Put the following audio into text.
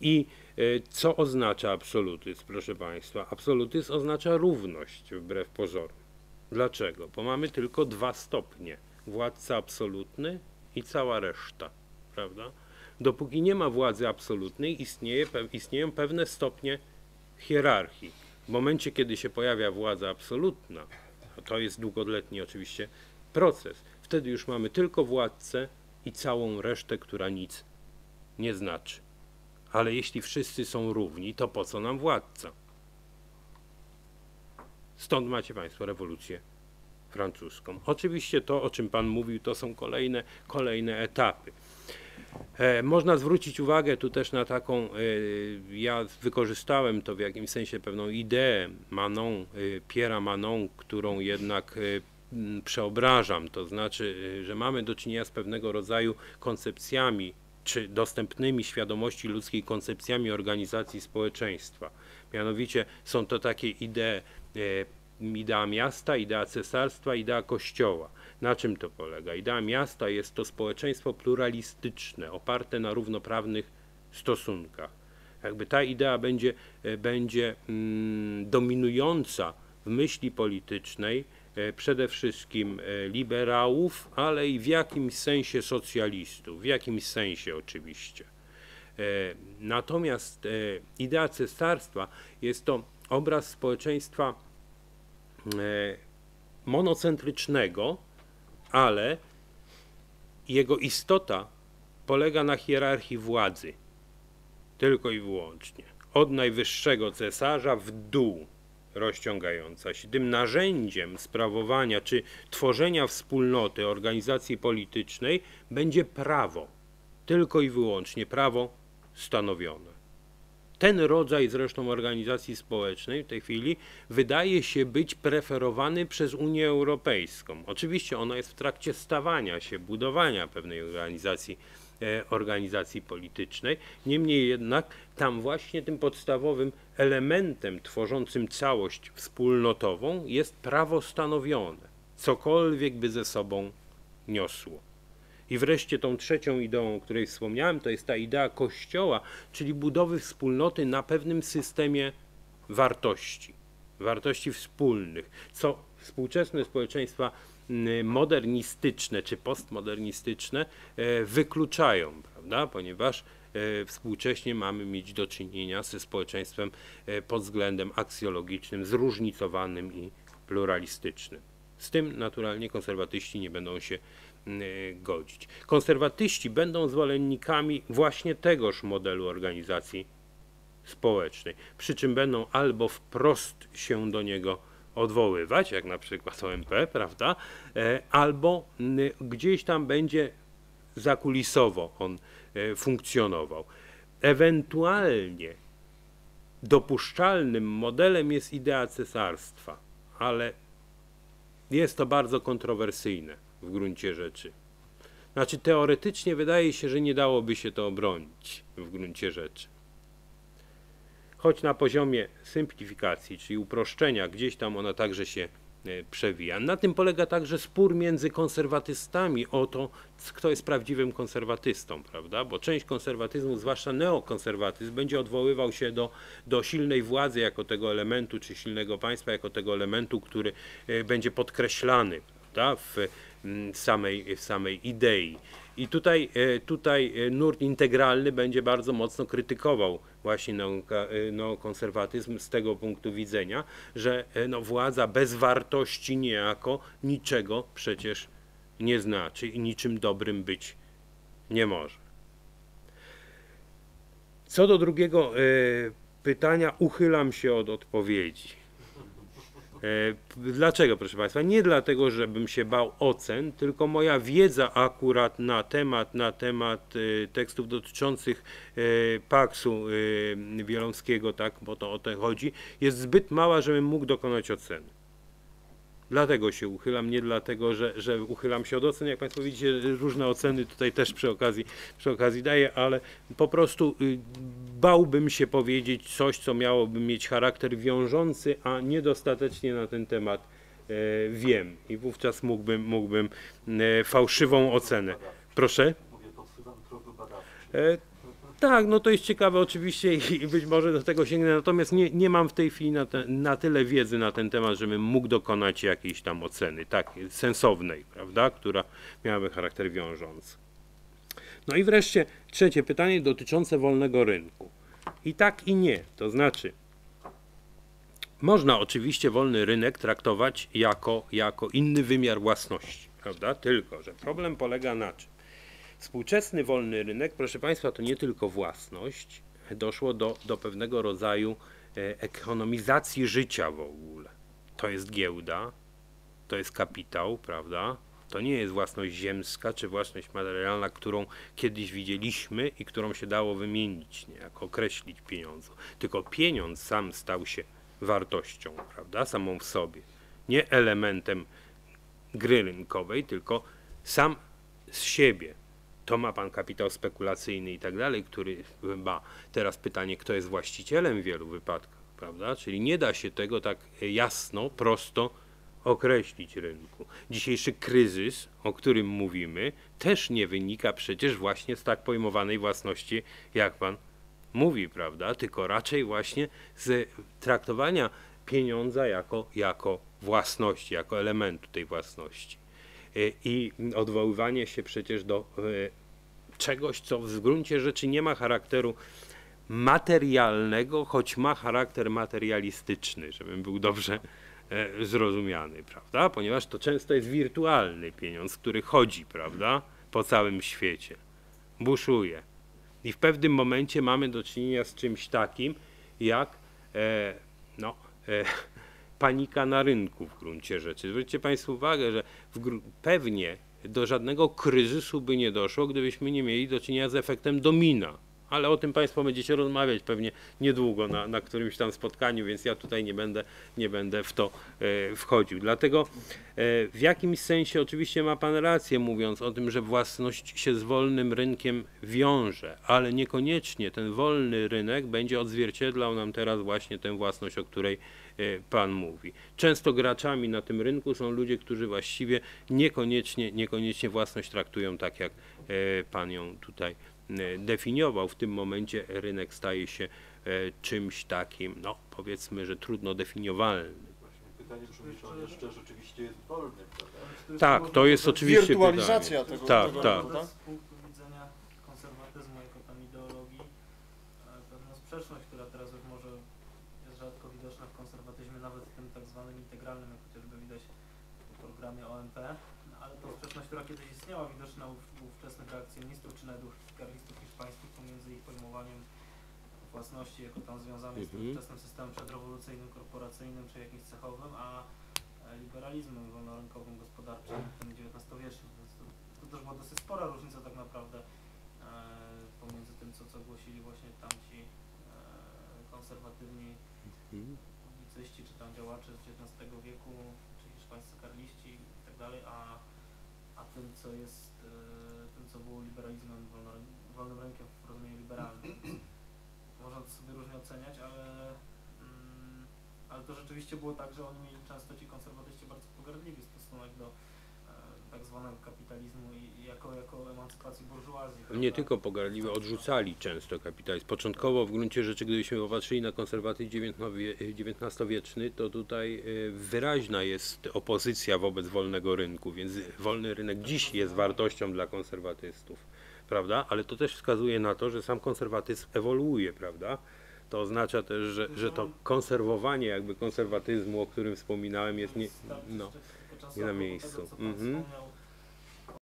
I co oznacza absolutyzm, proszę Państwa? Absolutyzm oznacza równość wbrew pozorom. Dlaczego? Bo mamy tylko dwa stopnie. Władca absolutny i cała reszta, prawda? Dopóki nie ma władzy absolutnej, istnieje, istnieją pewne stopnie hierarchii. W momencie, kiedy się pojawia władza absolutna, to jest długoletni oczywiście proces, wtedy już mamy tylko władcę i całą resztę, która nic nie znaczy. Ale jeśli wszyscy są równi, to po co nam władca? Stąd macie Państwo rewolucję francuską. Oczywiście to, o czym Pan mówił, to są kolejne, kolejne etapy. E, można zwrócić uwagę tu też na taką, e, ja wykorzystałem to w jakimś sensie pewną ideę Manon, e, Piera Manon, którą jednak przeobrażam, to znaczy, że mamy do czynienia z pewnego rodzaju koncepcjami czy dostępnymi świadomości ludzkiej koncepcjami organizacji społeczeństwa. Mianowicie są to takie idee, idea miasta, idea cesarstwa, idea kościoła. Na czym to polega? Idea miasta jest to społeczeństwo pluralistyczne, oparte na równoprawnych stosunkach. Jakby ta idea będzie, e, będzie mm, dominująca w myśli politycznej e, przede wszystkim e, liberałów, ale i w jakimś sensie socjalistów, w jakimś sensie oczywiście. Natomiast idea cesarstwa jest to obraz społeczeństwa monocentrycznego, ale jego istota polega na hierarchii władzy, tylko i wyłącznie. Od najwyższego cesarza w dół rozciągająca się. Tym narzędziem sprawowania czy tworzenia wspólnoty, organizacji politycznej będzie prawo, tylko i wyłącznie prawo stanowione. Ten rodzaj zresztą organizacji społecznej w tej chwili wydaje się być preferowany przez Unię Europejską. Oczywiście ona jest w trakcie stawania się, budowania pewnej organizacji, organizacji politycznej. Niemniej jednak tam właśnie tym podstawowym elementem tworzącym całość wspólnotową jest prawo stanowione, cokolwiek by ze sobą niosło. I wreszcie tą trzecią ideą, o której wspomniałem, to jest ta idea Kościoła, czyli budowy wspólnoty na pewnym systemie wartości, wartości wspólnych, co współczesne społeczeństwa modernistyczne czy postmodernistyczne e, wykluczają, prawda? ponieważ e, współcześnie mamy mieć do czynienia ze społeczeństwem e, pod względem aksjologicznym, zróżnicowanym i pluralistycznym. Z tym naturalnie konserwatyści nie będą się Y, godzić. Konserwatyści będą zwolennikami właśnie tegoż modelu organizacji społecznej, przy czym będą albo wprost się do niego odwoływać, jak na przykład OMP, prawda, e, albo gdzieś tam będzie zakulisowo on e, funkcjonował. Ewentualnie dopuszczalnym modelem jest idea cesarstwa, ale jest to bardzo kontrowersyjne w gruncie rzeczy. Znaczy teoretycznie wydaje się, że nie dałoby się to obronić w gruncie rzeczy. Choć na poziomie symplifikacji, czyli uproszczenia, gdzieś tam ona także się e, przewija. Na tym polega także spór między konserwatystami o to, kto jest prawdziwym konserwatystą, prawda? Bo część konserwatyzmu, zwłaszcza neokonserwatyzm, będzie odwoływał się do, do silnej władzy jako tego elementu, czy silnego państwa jako tego elementu, który e, będzie podkreślany prawda? w samej, samej idei. I tutaj, e, tutaj e, nurt integralny będzie bardzo mocno krytykował właśnie no, konserwatyzm z tego punktu widzenia, że no, władza bez wartości niejako niczego przecież nie znaczy i niczym dobrym być nie może. Co do drugiego pytania, uchylam się od odpowiedzi. E, dlaczego, proszę Państwa? Nie dlatego, żebym się bał ocen, tylko moja wiedza akurat na temat, na temat e, tekstów dotyczących e, Paksu Wielomskiego, tak, bo to o to chodzi, jest zbyt mała, żebym mógł dokonać oceny. Dlatego się uchylam, nie dlatego, że, że uchylam się od ocen. Jak Państwo widzicie, różne oceny tutaj też przy okazji, przy okazji daję, ale po prostu y, bałbym się powiedzieć coś, co miałoby mieć charakter wiążący, a niedostatecznie na ten temat e, wiem. I wówczas mógłbym, mógłbym e, fałszywą ocenę. Proszę? Tak, no to jest ciekawe oczywiście i być może do tego sięgnę, natomiast nie, nie mam w tej chwili na, te, na tyle wiedzy na ten temat, żebym mógł dokonać jakiejś tam oceny, tak, sensownej, prawda, która miałaby charakter wiążący. No i wreszcie trzecie pytanie dotyczące wolnego rynku. I tak i nie, to znaczy można oczywiście wolny rynek traktować jako, jako inny wymiar własności, prawda? Tylko, że problem polega na czym? Współczesny wolny rynek, proszę Państwa, to nie tylko własność, doszło do, do pewnego rodzaju e, ekonomizacji życia w ogóle. To jest giełda, to jest kapitał, prawda? To nie jest własność ziemska czy własność materialna, którą kiedyś widzieliśmy i którą się dało wymienić, nie, jak określić pieniądzu. Tylko pieniądz sam stał się wartością, prawda, samą w sobie. Nie elementem gry rynkowej, tylko sam z siebie. To ma pan kapitał spekulacyjny i tak dalej, który ma teraz pytanie, kto jest właścicielem w wielu wypadkach, prawda? Czyli nie da się tego tak jasno, prosto określić rynku. Dzisiejszy kryzys, o którym mówimy, też nie wynika przecież właśnie z tak pojmowanej własności, jak pan mówi, prawda? Tylko raczej właśnie z traktowania pieniądza jako, jako własności, jako elementu tej własności. Y, I odwoływanie się przecież do y, czegoś, co w gruncie rzeczy nie ma charakteru materialnego, choć ma charakter materialistyczny, żebym był dobrze e, zrozumiany, prawda? Ponieważ to często jest wirtualny pieniądz, który chodzi, prawda, po całym świecie, buszuje. I w pewnym momencie mamy do czynienia z czymś takim, jak e, no, e, panika na rynku w gruncie rzeczy. Zwróćcie Państwo uwagę, że pewnie do żadnego kryzysu by nie doszło, gdybyśmy nie mieli do czynienia z efektem domina. Ale o tym Państwo będziecie rozmawiać pewnie niedługo na, na którymś tam spotkaniu, więc ja tutaj nie będę, nie będę w to e, wchodził. Dlatego e, w jakimś sensie oczywiście ma Pan rację, mówiąc o tym, że własność się z wolnym rynkiem wiąże, ale niekoniecznie ten wolny rynek będzie odzwierciedlał nam teraz właśnie tę własność, o której E, pan mówi. Często graczami na tym rynku są ludzie, którzy właściwie niekoniecznie, niekoniecznie własność traktują tak, jak Pan ją tutaj e, definiował. W tym momencie rynek staje się czymś takim, no powiedzmy, że trudno definiowalnym. Pytanie on jeszcze rzeczywiście jest wolny, prawda? Tak, to jest oczywiście Wirtualizacja pytanie. tego, Tak, tego tak. rynku, tak? Z punktu widzenia konserwatyzmu jako tam ideologii, e, pewna sprzeczność, która teraz już może jest rzadko widoczna w konserwatyzmie, nawet w tym tak zwanym integralnym, jak chociażby widać w programie OMP, ale to sprzeczność, która kiedyś istniała, widoczna u, ówczesnych reakcjonistów czy nawet u garnistów hiszpańskich pomiędzy ich pojmowaniem własności jako tam związanej z tym Mhm. ówczesnym systemem przedrewolucyjnym, korporacyjnym czy jakimś cechowym, a e, liberalizmem wolnorynkowym, gospodarczym, tym XIX-wiecznym. To, to też była dosyć spora różnica tak naprawdę e, pomiędzy tym, co, co głosili właśnie tamci e, konserwatywni Mhm. publicyści, czy tam działacze z XIX wieku, czy hiszpańscy karliści i tak a tym, co jest, e, tym, co było liberalizmem, wolnym rynkiem w rozumieniu liberalnym. Można to sobie różnie oceniać, ale, mm, ale to rzeczywiście było tak, że oni mieli często ci konserwatyści bardzo pogardliwy stosunek do zwanego kapitalizmu i, jako, jako emancypacji burżuazji. Nie prawda? tylko pogardliwie, odrzucali często kapitalizm. Początkowo w gruncie rzeczy, gdybyśmy popatrzyli na konserwatyzm XIX-wieczny, to tutaj e, wyraźna jest opozycja wobec wolnego rynku, więc wolny rynek dziś jest wartością dla konserwatystów, prawda? Ale to też wskazuje na to, że sam konserwatyzm ewoluuje, prawda? To oznacza też, że, że to konserwowanie jakby konserwatyzmu, o którym wspominałem, jest nie, Wystarczy no, nie na miejscu. Mhm.